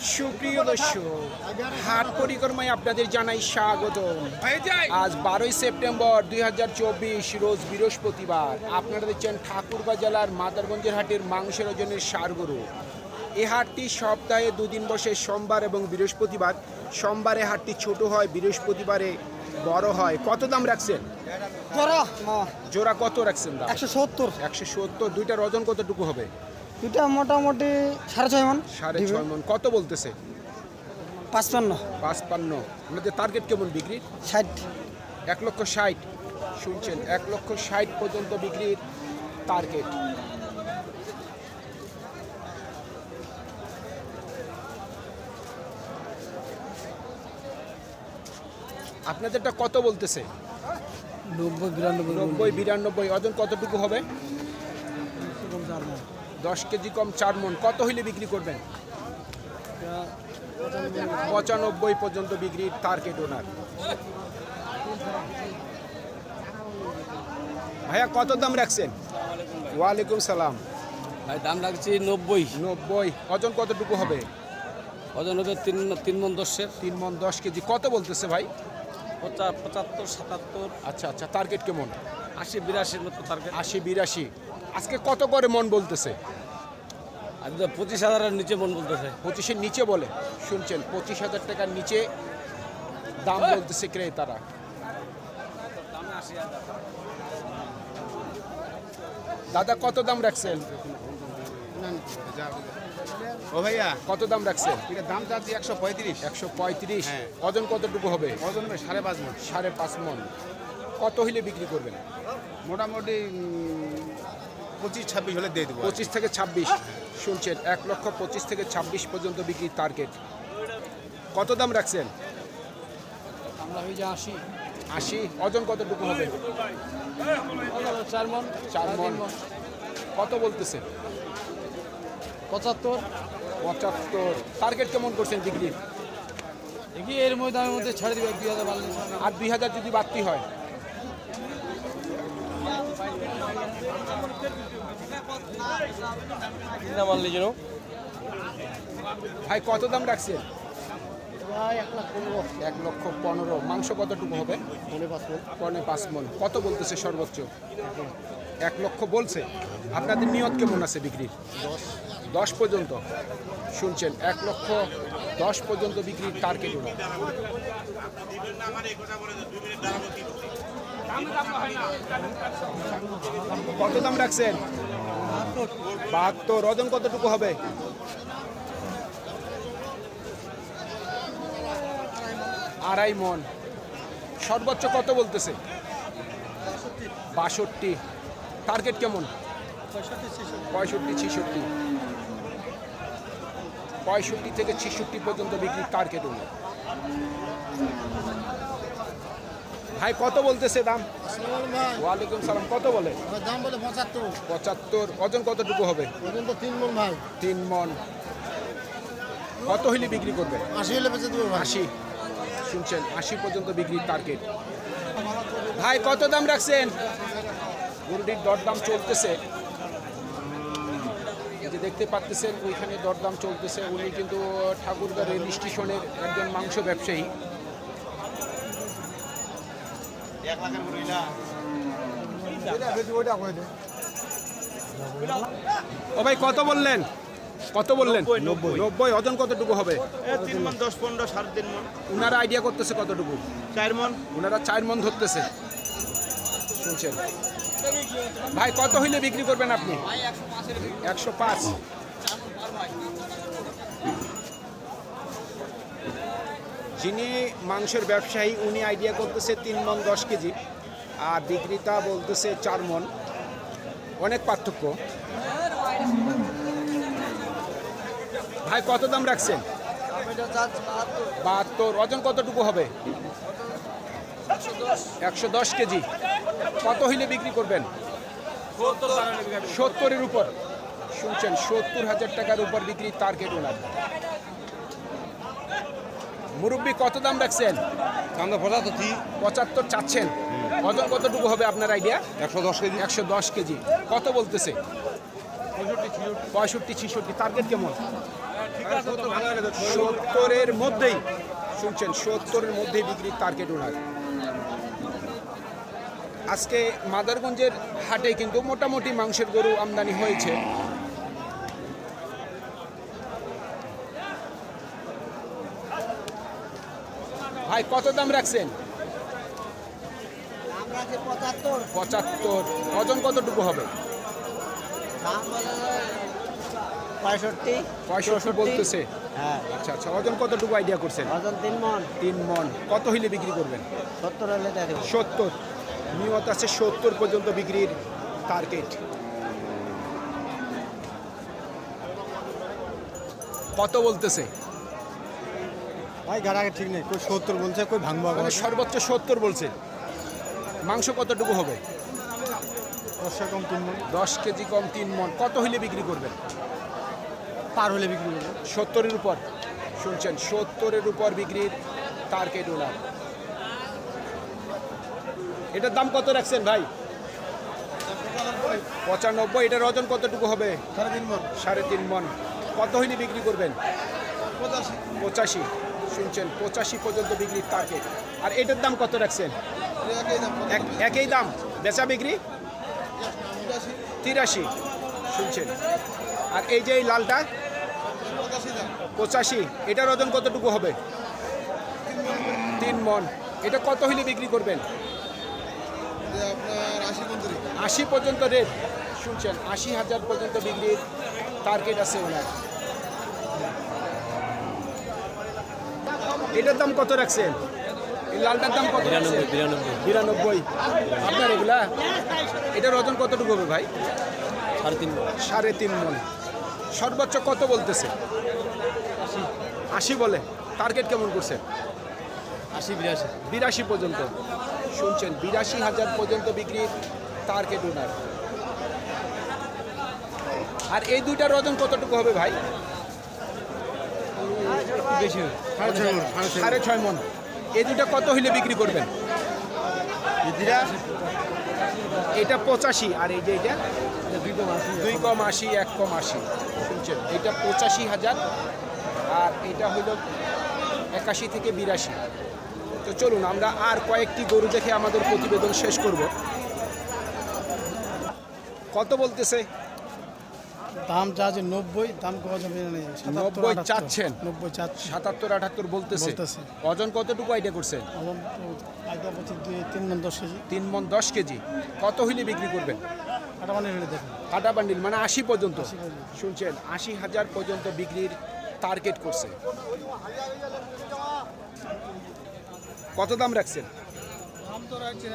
সুপ্রিয় দর্শক হাট পরিক্রমায় আপনাদের জানাই স্বাগত আজ বারোই সেপ্টেম্বর দু হাজার চব্বিশ রোজ বৃহস্পতিবার। আপনারা দেখছেন ঠাকুরগাঁ জেলার মাদারগঞ্জের হাটের মাংসের ওজনের সার গরু এই হাটটি সপ্তাহে দুদিন বসে সোমবার এবং বৃহস্পতিবার। সোমবারে হাটটি ছোট হয় বৃহস্পতিবারে বড় হয়। কত দাম রাখছেন? জোড়া কত রাখছেন দাম? একশো সত্তর। একশো সত্তর দুইটার ওজন কতটুকু হবে? দুটা মোটামুটি সাড়ে ছয় মন। সাড়ে ছয় মন। কত বলতেছে? পাঁচপান্ন। পাঁচপান্ন। আমাদের টার্গেট কেমন বিক্রির? ষাট। এক লক্ষ ষাট। শুনছেন এক লক্ষ ষাট পর্যন্ত বিক্রির টার্গেট আপনাদেরটা কত বলতেছে? নব্বই বিরানব্বই নব্বই বিরানব্বই। ওজন কতটুকু হবে? দশ কেজি কম চার মন কত হইলে বিক্রি করবেন? পঁচানব্বই পর্যন্ত বিক্রির টার্গেট ওনার ভাইয়া কত দাম রাখছেন? ওয়ালাইকুম সালাম। ভাই দাম রাখছি নব্বই। নব্বই। ওজন কতটুকু হবে? ওজন হবে তিন তিন মন দশের। তিন মন দশ কেজি। কত বলতেছে ভাই? পঁচা পঁচাত্তর সাতাত্তর। আচ্ছা আচ্ছা টার্গেট কেমন? আশি বিরাশির মতো টার্গেট আশি বিরাশি। আজকে কত করে মন বলতেছে? পঁচিশ হাজারের নিচে মন বলতেছে। পঁচিশের নিচে বলে। শুনছেন পঁচিশ হাজার টাকার নিচে দাম বলতেছে ক্রেতারা। দাদা কত দাম রাখছেন? ও ভাইয়া। কত দাম রাখছেন? এটা দাম চাচ্ছি একশো পঁয়ত্রিশ। একশো পঁয়ত্রিশ? হ্যাঁ। ওজন কতটুকু হবে? ওজন হবে সাড়ে পাঁচ মন। সাড়ে পাঁচ মন। কত হইলে বিক্রি করবেন? মোটামুটি পঁচিশ ছাব্বিশ হলে দিয়ে দেবো পঁচিশ থেকে ছাব্বিশ শুনছেন এক লক্ষ পঁচিশ থেকে ছাব্বিশ পর্যন্ত বিক্রির টার্গেট কত দাম রাখছেন? আমরা হয়ে যা আসি আশি ওজন কতটুকু হবে? চার মন চার মন। কত বলতেছে? পঁচাত্তর। পঁচাত্তর। টার্গেট কেমন করছেন বিক্রির? দেখি এর মধ্যে আমি মধ্যে ছাড়ে দিবে দুই হাজার আর দুই হাজার যদি বাড়তি হয়? ভাই, কত দাম রাখছেন এক লক্ষ পনেরো। মাংস কতটুকু হবে? পনে পাঁচ মন। কত বলতেছে সর্বোচ্চ? এক লক্ষ বলছে। আপনাদের নিয়ত কেমন আছে বিক্রির? দশ দশ পর্যন্ত। শুনছেন, এক লক্ষ দশ পর্যন্ত বিক্রির টার্গেট ওরা। কত দাম রাখছেন? বাহাত্তর, ওজন কতটুকু হবে? আড়াই মন। সর্বোচ্চ কত বলতেছে? বাষট্টি। টার্গেট কেমন? পঁয়ষট্টি, ছেষট্টি। পঁয়ষট্টি থেকে ছেষট্টি পর্যন্ত বিক্রি টার্গেট হলো। ভাই কত বলতেছে দাম? ওয়ালাইকুম সালাম কত বলে? দাম বলে পঁচাত্তর। পঁচাত্তর ওজন কতটুকু হবে? পর্যন্ত তিন মন ভাই। তিন মন। কত হইলে বিক্রি করবে? আশি হলে বেঁচে দেবো আশি। শুনছেন আশি পর্যন্ত বিক্রির টার্গেট ভাই কত দাম রাখছেন? গরুটির দরদাম চলতেছে। যে দেখতে পাচ্ছেন ওইখানে দরদাম চলতেছে। উনি কিন্তু ঠাকুরগাঁ রেল স্টেশনের একজন মাংস ব্যবসায়ী। ও ভাই কত বললেন? কত বললেন? নব্বই নব্বই। ওজন কতটুকু হবে? তিন মন দশ পনেরো সাড়ে তিন মন। ওনারা আইডিয়া করতেছে কতটুকু? চার মন। ওনারা চার মন ধরতেছে। শুনছেন? ভাই কত হইলে বিক্রি করবেন আপনি? একশো পাঁচ। যিনি মাংসের ব্যবসায়ী, উনি আইডিয়া করতেছে তিন মন দশ কেজি আর বিক্রেতা বলতেছে চার মন অনেক পার্থক্য। ভাই, কত দাম রাখছেন? বাহাত্তর। ওজন কতটুকু হবে? একশো দশ কেজি। কত হইলে বিক্রি করবেন? সত্তরের উপর। শুনছেন, সত্তর হাজার টাকার উপর বিক্রি টার্গেট ওনার। মুরব্বী কত দাম রাখছেন? দাম তো পঁচাত্তর পঁচাত্তর চাচ্ছেন। ওজন কতটুকু হবে আপনার আইডিয়া? একশো দশ কেজি। একশো দশ কেজি। কত বলতেছে? পঁয়ষট্টি ছিষট্টি। টার্গেট কেমন? সত্তরের মধ্যেই। শুনছেন সত্তরের মধ্যেই বিক্রির টার্গেট ওনার। আজকে মাদারগঞ্জের হাটে কিন্তু মোটামুটি মাংসের গরু আমদানি হয়েছে। ভাই কত দাম রাখছেন? পঁচাত্তর। ওজন কতটুকু হবে? পঁয়ষট্টি। পঁয়ষট্টি বলতেছে। হ্যাঁ। আচ্ছা আচ্ছা ওজন কতটুকু আইডিয়া করছেন? ওজন তিন মন। তিন মন। কত হইলে বিক্রি করবেন? সত্তর হলে দেবো সত্তর। নিয়ত আছে সত্তর পর্যন্ত বিক্রির টার্গেট কত বলতেছে? ভাই গাড়াকে ঠিক নেই কই সত্তর বলছে কই ভাঙবো মানে সর্বোচ্চ সত্তর বলছে। মাংস কতটুকু হবে? দশটা কম তিন মন দশ কেজি কম তিন মন কত হইলে বিক্রি করবেন? পার হলে বিক্রি করব। সত্তরের উপর। শুনছেন সত্তরের উপর বিক্রির টার্গেট ওনার। এটার দাম কত রাখছেন ভাই? পঁচানব্বই। এটার ওজন কতটুকু হবে? সাড়ে তিন মন সাড়ে তিন মন কত হইলে বিক্রি করবেন? পঁচাশি। শুনছেন পঁচাশি পর্যন্ত বিক্রির টার্গেট আর এটার দাম কত রাখছেন? এক- একই দাম বেচা বিক্রি? তিরাশি। শুনছেন। আর এই যে লালটা? পঁচাশি এটার ওজন কতটুকু হবে? তিন মন। এটা কত হইলে বিক্রি করবেন? আশি পর্যন্ত রেট শুনছেন। আশি হাজার পর্যন্ত বিক্রির টার্গেট আছে ওনার। এটার দাম কত রাখছেন? এই লালটার দাম কত বিরানব্বই আপনার এগুলা? এটার ওজন কতটুকু হবে ভাই? সাড়ে তিন সাড়ে তিন মন। সর্বোচ্চ কত বলতেছে? আশি। বলে। টার্গেট কেমন করছে? আশি বিরাশি। বিরাশি পর্যন্ত। শুনছেন বিরাশি হাজার পর্যন্ত বিক্রির টার্গেট ওনার। আর এই দুইটার ওজন কতটুকু হবে ভাই? বেশি সাড়ে ছয় মন। এই দুইটা কত হইলে বিক্রি করবেন? এটা পঁচাশি আর এই যে এটা? দুই কম আশি এক কম আশি। শুনছেন? এটা পঁচাশি হাজার আর এটা হইল একাশি থেকে বিরাশি। তো চলুন আমরা আর কয়েকটি গরু দেখে আমাদের প্রতিবেদন শেষ করব। কত বলতেছে? দাম চাচ্ছে নব্বই দাম কত যাবে না সাতাত্তর, 90 আটাত্তর। চাচ্ছেন? নব্বই চাচ্ছে। সাতাত্তর আটাত্তর বলতেছে। ওজন কতটুকু আইডিয়া করছেন ওজন আইডিয়া দুই তিন মন দশ কেজি। তিন মন দশ কেজি। কত হইলে বিক্রি করবেন? কাটা মানে হলে দেখুন। কাটা বান্ডিল মানে আশি পর্যন্ত। শুনছেন আশি হাজার পর্যন্ত বিক্রির টার্গেট করছে। কত দাম রাখছেন? দাম তো রাখছেন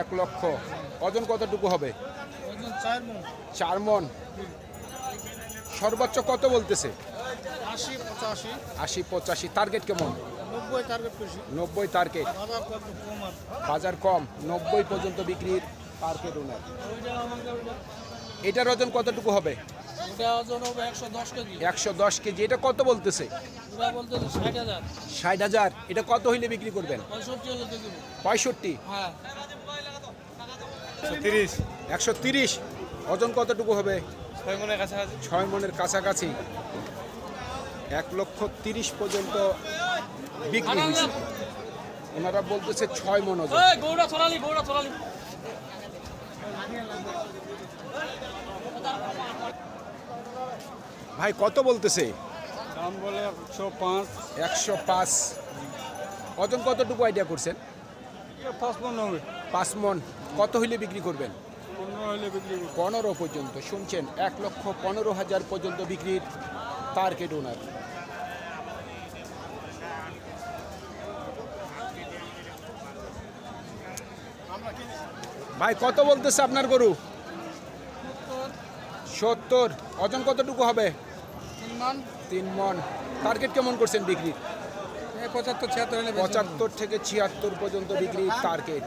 এক লক্ষ। ওজন কতটুকু হবে? ওজন চার মন সর্বোচ্চ কত বলতেছে? আশি পঁচাশি। আশি পঁচাশি। টার্গেট কেমন? নব্বই টার্গেট নব্বই টার্গেট বাজার কম আর বাজার কম। নব্বই পর্যন্ত বিক্রির টার্গেট ওনার এটার ওজন কতটুকু হবে? একশো দশ কেজি। এটা কত বলতেছে? ষাট হাজার। এটা কত হইলে বিক্রি করবেন? পঁয়ষট্টি হ্যাঁ। তিরিশ। একশো তিরিশ। ওজন কতটুকু হবে? ছয় মনের কাছাকাছি? ছয় মনের কাছাকাছি এক লক্ষ তিরিশ পর্যন্ত বিক্রি হয়েছে। ওনারা বলতেছে ছয় মন ভাই কত বলতেছে? দাম বলে একশো পাঁচ। একশো পাঁচ। ওজন কতটুকু আইডিয়া করছেন? পাঁচ মন হবে। পাঁচ মন। কত হইলে বিক্রি করবেন? পনেরো পর্যন্ত শুনছেন এক লক্ষ পনেরো হাজার পর্যন্ত বিক্রির টার্গেট ওনার ভাই কত বলতেছে আপনার গরু? সত্তর। ওজন কতটুকু হবে? তিন মান। তিন মন। টার্গেট কেমন করছেন বিক্রি পঁচাত্তর ছিয়াত্তর পঁচাত্তর থেকে ছিয়াত্তর পর্যন্ত বিক্রি টার্গেট